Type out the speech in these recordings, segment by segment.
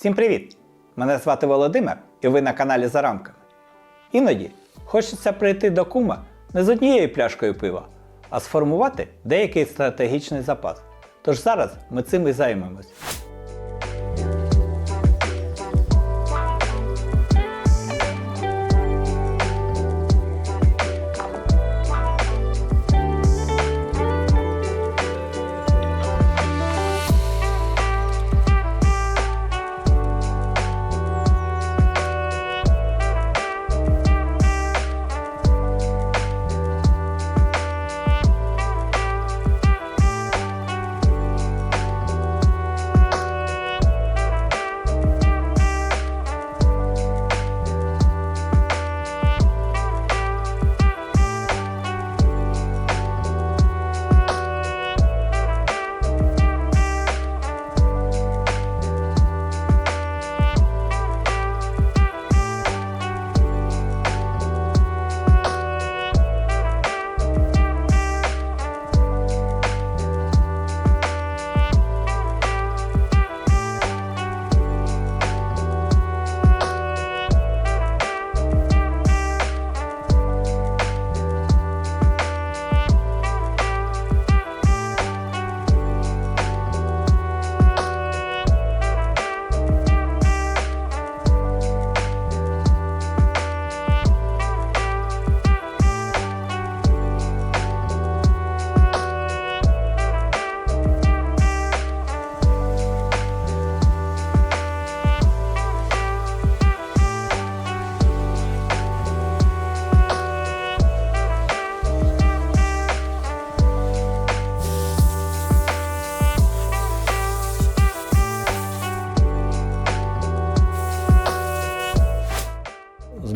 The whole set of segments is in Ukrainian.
Всім привіт! Мене звати Володимир і ви на каналі За рамками. Іноді хочеться прийти до кума не з однією пляшкою пива, а сформувати деякий стратегічний запас. Тож зараз ми цим і займемось.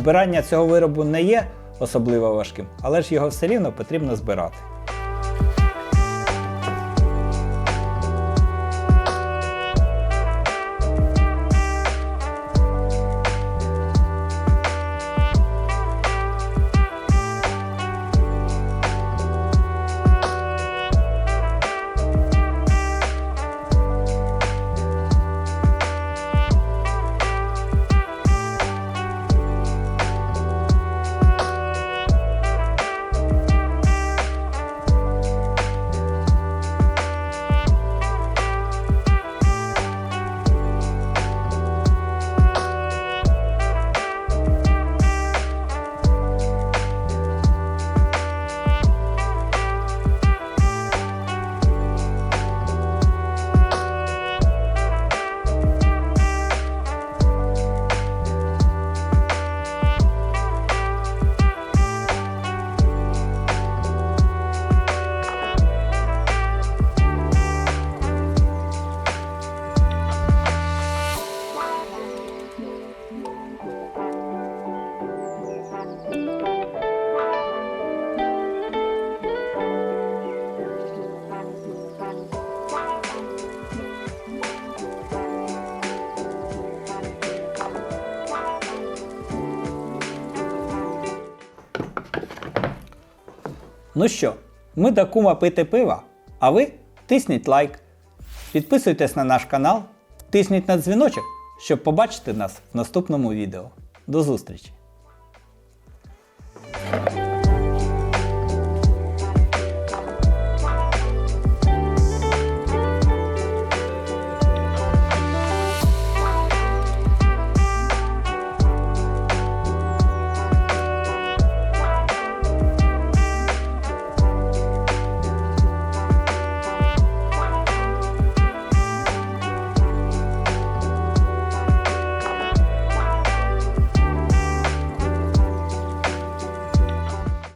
Збирання цього виробу не є особливо важким, але ж його все рівно потрібно збирати. Ну що, ми до кума пити пива, а ви тисніть лайк, підписуйтесь на наш канал, тисніть на дзвіночок, щоб побачити нас в наступному відео. До зустрічі!